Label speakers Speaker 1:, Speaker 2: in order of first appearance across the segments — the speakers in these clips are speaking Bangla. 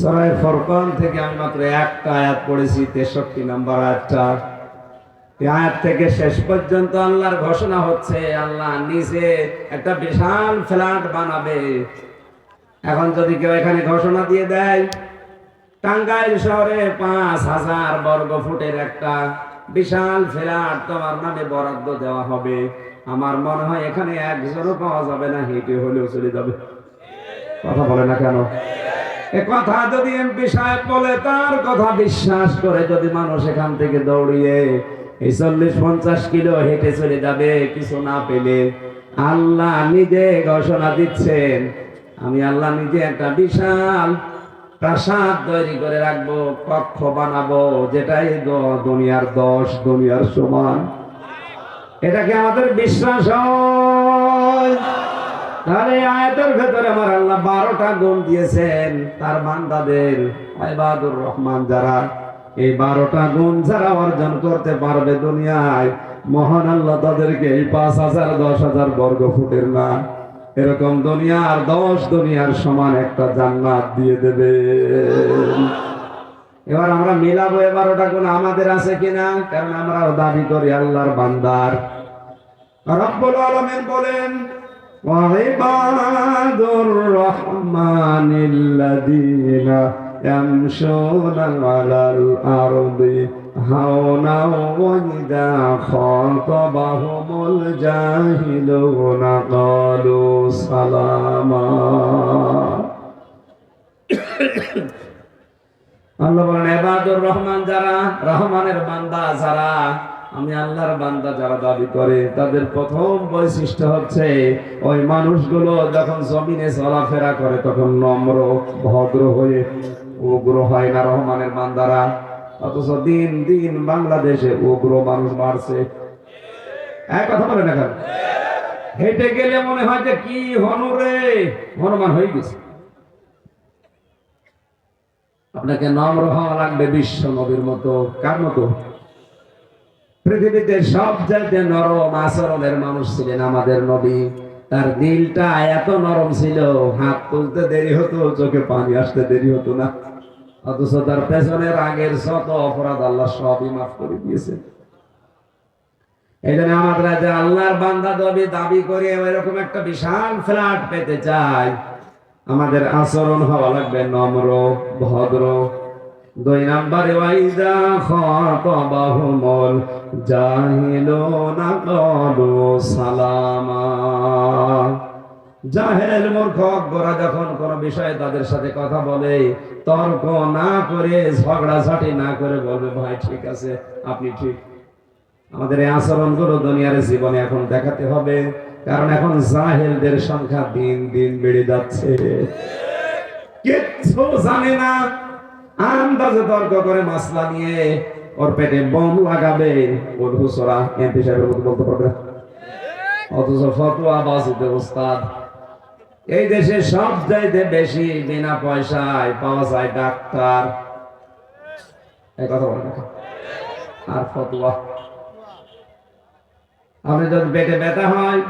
Speaker 1: সরাই ফরকান থেকে আমি মাত্র একটা আয়াত পড়েছি, তেষট্টি নাম্বার আয়াতটা। আয়াত থেকে শেষ পর্যন্ত আল্লাহর ঘোষণা হচ্ছে, আল্লাহ নিজে একটা বিশাল ফ্ল্যাট বানাবে। এখন যদি কেউ এখানে ঘোষণা দিয়ে দেয়, টাঙ্গাইল শহরে পাঁচ হাজার বর্গ ফুটের একটা বিশাল ফ্ল্যাট তোমার নামে বরাদ্দ দেওয়া হবে। আমার মনে হয় এখানে একজনও পাওয়া যাবে না, হেঁটে হলেও চলে যাবে। কথা বলে না কেন? কথা যদি এমপি সাহেব বলে, তার কথা বিশ্বাস করে যদি মানুষ এখান থেকে দৌড়িয়ে এই চল্লিশ পঞ্চাশ কিলো হেঁটে চলে যাবে কিছু না পেলে। আল্লাহ নিজে ঘোষণা দিচ্ছেন, আমি আল্লাহ নিজে একটা বিশাল প্রাসাদ তৈরি করে রাখব, কক্ষ বানাবো, যেটাই দুনিয়ার দশ, দুনিয়ার সমান। এটাকে আমাদের বিশ্বাস হয়? তাহলে এই আয়াতের ভেতরে আমার আল্লাহ বারোটা গুণ দিয়েছেন, তার বান্দাদের আইবাদুর রহমান যারা। এই বারোটা গুণ যারা অর্জন করতে পারবে দুনিয়ায়, মহান আল্লাহ তাদেরকে এই পাঁচ হাজার, দশ হাজার বর্গ ফুটের না। এরকম দুনিয়ার দশ দুনিয়ার সমান একটা জান্নাত দিয়ে দেবে। এবার আমরা মিলাবো এবারোটা গুণ আমাদের আছে কিনা, কারণ আমরাও দাবি করি আল্লাহর বান্দার। রব্বুল আলামিন বলেন وعباد الرحمن الذين يمشون على الأرض هونا وإذا خاطبهم الجاهلون قالوا سلاما আল্লাহ বলেন এবাদুর রহমান যারা রহমানের বান্দা যারা আমি আল্লাহর বান্দা যারা দাবি করে, তাদের প্রথম বৈশিষ্ট্য হচ্ছে, ওই মানুষগুলো যখন জমিনে চলাফেরা করে, তখন নম্র, ভদ্র হয়ে উগ্র হয় না রহমানের বান্দারা। অথচ দিন দিন বাংলাদেশে উগ্র মানুষ বাড়ছে। এক কথা বলে না হেঁটে গেলে মনে হয় যে কি হনুরে হনুমান হয়ে গেছে। আপনাকে নম্র হওয়া লাগবে বিশ্ব নবীর মতো। কার মতো? পৃথিবীতে সব জায়গায় নরম আচরণের মানুষ ছিলেন আমাদের নবী। তার দিলটা এত নরম ছিল, হাত তুলতে দেরি হতো, চোখে পানি আসতে দেরি হতো না। অথচ তার পেছনের আগের শত অপরাধ আল্লাহ সবই মাফ করে দিয়েছে এই জন্য আমরা যে আল্লাহর বান্দা দাবি দাবি করে এরকম একটা বিশাল ফ্ল্যাট পেতে চাই আমাদের আচরণ হওয়া লাগবে নম্র, ভদ্র দুই নাম্বারে ওয়াইদা খাতাবাহুমুল জাহিলুনা ক্বালু সালামা। জাহেল মূর্খ গোরা যখন কোন বিষয়ে তাদের সাথে কথা বলে, তর্ক না করে, ঝগড়াঝাটি না করে বলবে, ভাই, ঠিক আছে, আপনি ঠিক। আমাদের এই আচরণগুলো দুনিয়ার জীবনে এখন দেখাতে হবে, কারণ এখন জাহেলদের সংখ্যা দিন দিন বেড়ে যাচ্ছে। কিচ্ছু জানে না আন্দাজে তর্ক করে মাসলা নিয়ে ওর পেটে বোম লাগাবে। ওর হুসরা এমপি সাহেবের মতো বলতে পারবে অথচ ওস্তাদ, এই দেশে সব চাইতে বেশি বিনা পয়সায় পাওয়া যায় ডাক্তার। এই কথা আর ফতোয়া। আপনি যদি পেটে ব্যথা হয়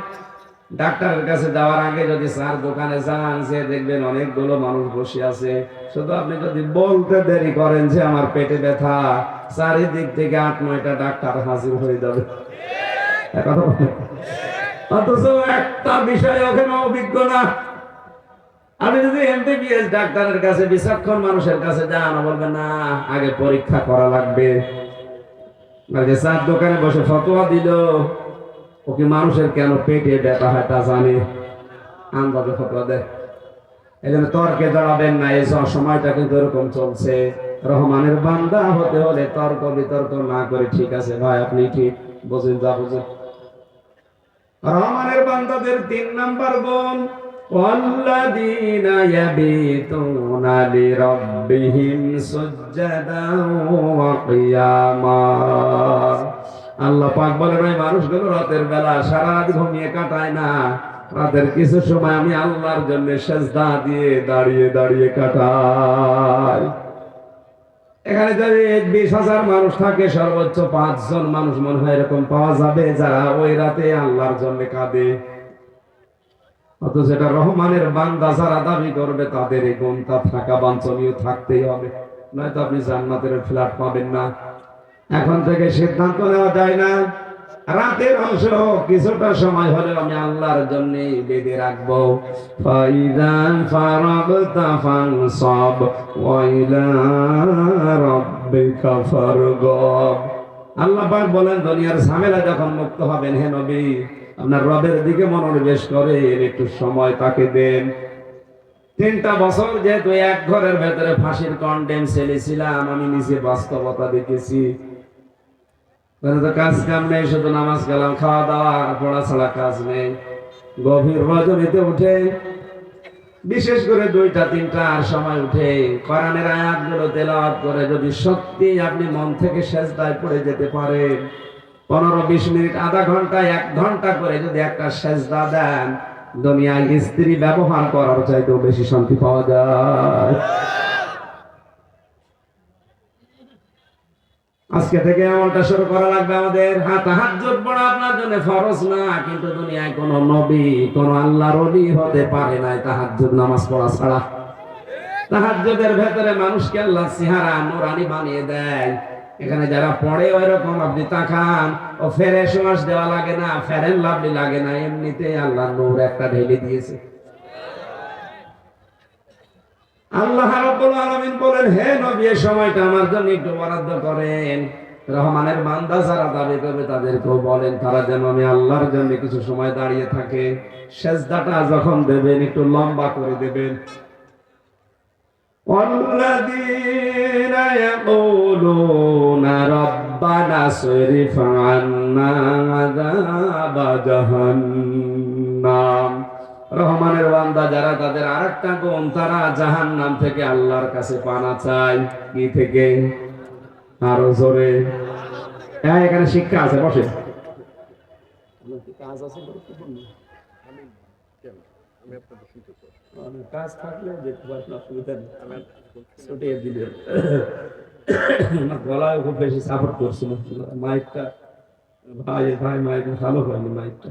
Speaker 1: ডাক্তারের কাছে যাওয়ার আগে যদি স্যার দোকানে যান, সে দেখবেন অনেকগুলো মানুষ বসে আছে। শুধু আপনি যদি বলতে দেরি করেন যে আমার পেটে ব্যথা, চারিদিক থেকে আট, নয়টা ডাক্তার হাজির হয়ে যাবে। অথচ একটা বিষয় ওখানে অভিজ্ঞ না। আপনি যদি এমবিবিএস ডাক্তারের কাছে, বিচক্ষণ মানুষের কাছে যান, ও বলবেন না, আগে পরীক্ষা করা লাগবে। চার দোকানে বসে ফতোয়া দিল। ওকে মানুষের কেন পেটে ব্যথা হয় তা জানে আন্দাজে ফতোয়া দেয় এই জন্য তর্কে দাঁড়াবেন না এই সব সময়টা কিন্তু এরকম চলছে রহমানের বান্দা হতে হলে তর্ক বিতর্ক না করে ঠিক আছে ভাই আপনি ঠিক বোঝেন যা বোঝেন রহমানের বান্দাদের তিন নাম্বার গুণ والذين يبيتون لربهم سجدا وقياما আল্লাহ পাক বলেন, ওই মানুষগুলো রাতের বেলা সারা রাত ঘুমিয়ে কাটায় না। রাতের কিছু সময় আমি আল্লাহর জন্য সেজদা দিয়ে দাঁড়িয়ে দাঁড়িয়ে কাটাই। এখানে যদি বিশ হাজার মানুষ থাকে, সর্বোচ্চ পাঁচজন মানুষ মনে হয় এরকম পাওয়া যাবে, যারা ওই রাতে আল্লাহর জন্য কাঁদে। অথচ এটা রহমানের বান্দা যারা দাবি করবে, তাদের এই গুণটা থাকা বাঞ্ছনীয়, থাকতেই হবে। নয়তো আপনি জান্নাতের ফ্ল্যাট পাবেন না। এখন থেকে সিদ্ধান্ত নেওয়া যায় না। রাতের অংশ কিছুটা সময় হলে আমি আল্লাহর জন্য বেঁধে রাখব। ফাইদান ফারাগতা ফানসাব ওয়া ইলা রাব্বিকা ফারগাব। আল্লাহ পাক বলেন, দুনিয়ার ঝামেলা যখন মুক্ত হবেন, হে নবী, আপনার রবের দিকে মনোনিবেশ করেন, একটু সময় তাকে দেন। তিনটা বছর যেহেতু এক ঘরের ভেতরে ফাঁসির কন্ডেম ছেলেছিলাম, আমি নিজে বাস্তবতা দেখেছি। তো কাজ কাম নেই, শুধু নামাজ কালাম খাওয়া দাওয়া, পড়া ছাড়া কাজ নেই। গভীর রজনীতে উঠে, বিশেষ করে দুইটা, তিনটা আর সময় উঠে কোরআনের আয়াতগুলো তেলাওয়াত করে, যদি সত্যি আপনি মন থেকে সেজদায় পড়ে যেতে পারেন, পনেরো বিশ মিনিট, আধা ঘণ্টা, এক ঘণ্টা করে যদি একটা সেজদা দেন, দুনিয়ায় স্ত্রী ব্যবহার করার চাইতেও বেশি শান্তি পাওয়া যায়। আজকে থেকে এমনটা শুরু করা লাগবে আমাদের। হ্যাঁ তাহাজ্জুদ পড়া আপনার জন্য ফরজ না, কিন্তু দুনিয়ায় কোন নবী, কোন আল্লাহর ওলি হতে পারে না তাহাজ্জুদ নামাজ পড়া ছাড়া। তাহাজ্জুদের ভেতরে মানুষকে আল্লাহ সিহারা নুরানি বানিয়ে দেয়। এখানে যারা পড়ে ওই রকম আপনি তাকান, ও ফেরে সুমাস দেওয়া লাগে না, ফেরেন লাভলি লাগে না এমনিতে আল্লাহ নূর একটা ঢেলে দিয়েছে। আল্লাহ রাব্বুল আলামিন বলেন হে নবী এই সময়টা আমার জন্য একটু বরাদ্দ করেন রহমানের বান্দা যারা দাবি করবে তাদেরকেও বলেন তারা যেন আমি আল্লাহর জন্য কিছু সময় দাঁড়িয়ে থাকে সেজদাটা যখন দেবেন একটু লম্বা করে দেবেন والذين يقولون ربنا اصرف عنا عذاب جهنم রহমানের বান্দা যারা তাদের আরেকটা গুণ তারা জাহান নাম থেকে আল্লাহর কাছে পানা চায়। কি থেকে? আরও জোরে। হ্যাঁ এখানে শিক্ষা আছে, বসে। কাজ আছে কাজ থাকলে নেই। সাপোর্ট মাইকটা, ভাই ভাই, মাইক ভালো হয়নি মাইকটা।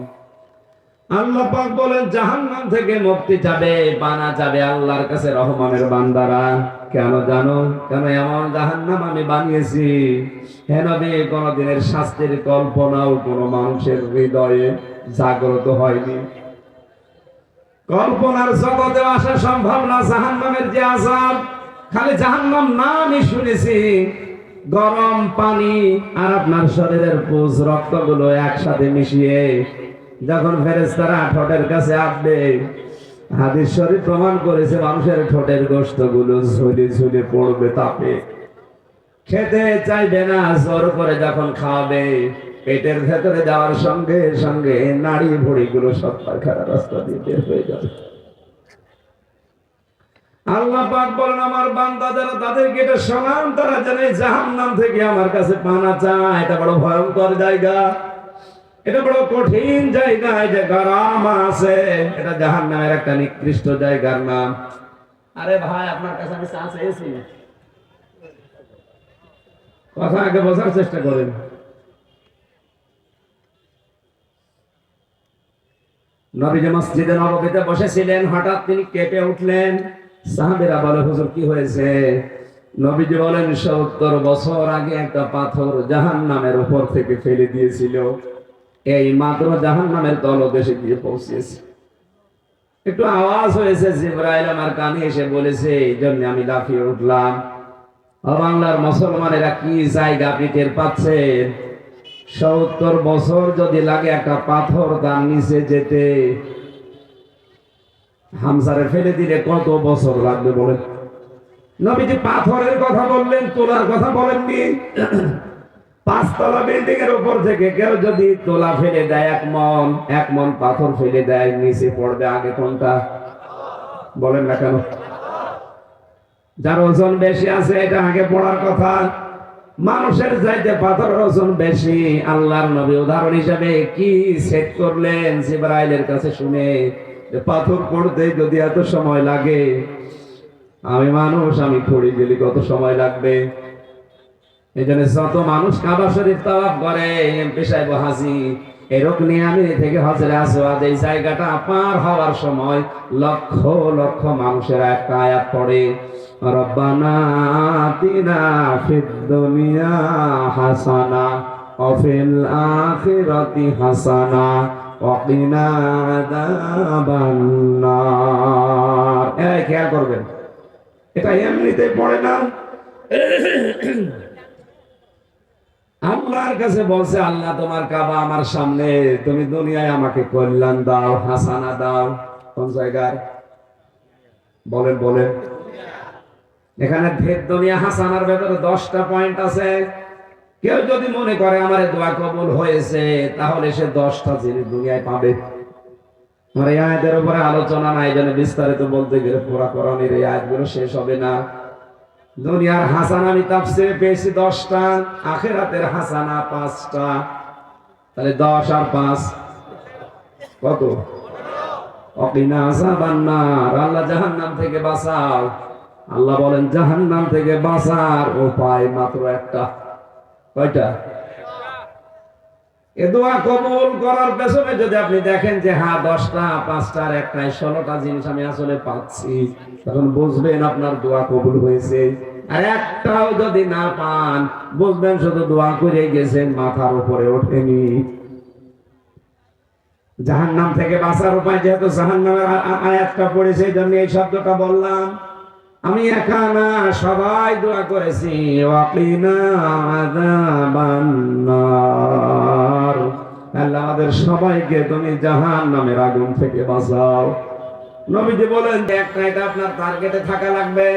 Speaker 1: আল্লাহ পাক বলেন, জাহান্নাম থেকে মুক্তি যাবে বানা যাবে আল্লাহর কাছে রহমানের বান্দারা। কেন জানো? কেন এমন জাহান্নাম আমি বানিয়েছি? হেন কোন দিনের শাস্তির কল্পনাও কোন মানুষের হৃদয়ে জাগ্রত হয়নি। কল্পনার জগতে আসা সম্ভব না, জাহান্নামের যে আজাব খালি জাহান্নাম নামই শুনেছি। গরম পানি আর আপনার শরীরের পুজ রক্তগুলো একসাথে মিশিয়ে যখন ফেরেস্তারা ঠোঁটের কাছে আসবে, হাদিস শরীফ প্রমাণ করেছে মানুষের ঠোঁটের গোস্তগুলো ঝুলে ঝুলে পড়বে তাপে। খেতে চাইবে না, জোর করে যখন খাওয়াবে পেটের ভেতরে যাওয়ার সঙ্গে সঙ্গে নাড়ি ভড়ি গুলো সব পায়খানা রাস্তা দিয়ে বের হয়ে যাবে। আল্লাহ পাক বলেন, আমার বান্দা যারা তাদেরকে এটা শোনান তারা জানে জাহান্নাম থেকে আমার কাছে পানা চায়। এটা বড় ভয়ঙ্কর জায়গা। এটা বড় কঠিন জায়গা যে গরম আছে এটা জাহান নামের একটা নিকৃষ্ট জায়গার নাম। আরে ভাই আপনার কাছে আমি চা চেয়েছি। কথা আগে বোঝার চেষ্টা করেন। নবীজি মসজিদে নববীতে বসেছিলেন হঠাৎ তিনি কেঁপে উঠলেন। সাহাবেরা বলে হুজুর কি হয়েছে? নবীজি বলেন সত্তর বছর আগে একটা পাথর জাহান নামের উপর থেকে ফেলে দিয়েছিল। এই মাত্র জাহান নামের তলদেশে গিয়ে পৌঁছেছে। একটু আওয়াজ হয়েছে, জিব্রাইল আমার কানে এসে বলেছে, এই জন্য আমি লাফিয়ে উঠলাম। বাংলার মুসলমানেরা কি জায়গা আপনি টের পাচ্ছেন? সত্তর বছর যদি লাগে একটা পাথর তার নিচে যেতে। হামসারে ফেলে দিলে কত বছর লাগবে বলে নবীজি পাথরের কথা বললেন, তোলার কথা বলেননি। পাঁচতলা বিল্ডিং এর উপর থেকে কেউ যদি তোলা ফেলে দেয়, এক মন এক মন পাথর ফেলে দেয়, নিচে পড়বে আগে কোনটা? বলেন না কেন? যার ওজন বেশি আছে, এটা আগে পড়ার কথা। মানুষের চাইতে পাথর ওজন বেশি, আল্লাহর নবী উদাহরণ হিসাবে কি সেট করলেন? জিব্রাইলের কাছে শুনে যে পাথর পড়তে যদি এত সময় লাগে, আমি মানুষ, আমি পড়ে গেলে কত সময় লাগবে? এই জন্য যত মানুষ কাবা শরীফ তাওয়াফ করে এমপি সাহেব হাজি এরকম নিয়ে আমি থেকে হজরে আসওয়াদ, এই জায়গাটা পার হওয়ার সময় লক্ষ লক্ষ মানুষের একটা আয়াত পড়ে, রব্বানা আতিনা ফিদ দুনিয়া হাসানা অফিল আখিরাতি হাসানা ওয়াকিনা আযাবান নার এই খেয়াল করবেন। এটা এমনিতেই পড়ে না। আল্লাহর কাছে বলছে, আল্লাহ, তোমার কাবা আমার সামনে, তুমি দুনিয়ায় আমাকে কল্যাণ দাও, হাসানা দাও। কোন জায়গায়? বলেন বলেন। এখানে ভেদ দুনিয়া, হাসানার ভেতরে দশটা পয়েন্ট আছে। কেউ যদি মনে করে আমার দোয়া কবুল হয়েছে, তাহলে সে দশটা জিনিস দুনিয়ায় পাবে। আমার এই আয়াতের উপরে আলোচনা নাই জন্য বিস্তারিত বলতে গেলে পুরা কোরআনের এই আয়াতগুলো শেষ হবে না। দুনিয়ার হাসানা আমি তাফসিরে পেয়েছি দশটা, আখেরাতের হাসানা পাঁচটা। তাহলে দশ আর পাঁচ, কত? আল্লাহ থেকে আল্লাহ বলেন, জাহান্নাম থেকে বাঁচার উপায় মাত্র একটা। কয়টা? এ দোয়া কবুল করার পেছনে যদি আপনি দেখেন যে হ্যাঁ দশটা পাঁচটার একটাই ষোলোটা জিনিস আমি আসলে পাচ্ছি, তখন বুঝবেন আপনার দোয়া কবুল হয়েছে। আর একটাও যদি না পান, বুঝবেন শুধু দোয়া করে গেছেন, মাথার উপরে ওঠেনি। জাহান্নাম থেকে বাঁচার উপায় যেহেতু জাহান্নামের আয়াতটা পড়েছে এই জন্য এই শব্দটা বললাম। আমি একা না সবাই দোয়া করেছি। আল্লাহ আমাদের সবাইকে তুমি জাহান নামের আগুন থেকে বাঁচাও। নবীজি বলেন যে একটা এটা আপনার টার্গেটে থাকা লাগবে।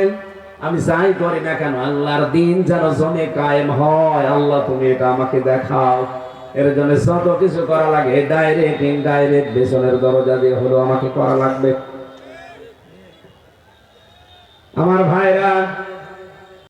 Speaker 1: আমি যাই করি না কেন, আল্লাহর দিন যেন জমে কায়েম হয়, আল্লাহ তুমি এটা আমাকে দেখাও। এর জন্য যত কিছু করা লাগে ডাইরেক্ট ইনডাইরেক্ট বেসনের দরজা দিয়ে হলো আমাকে করা লাগবে। আমার ভাইরা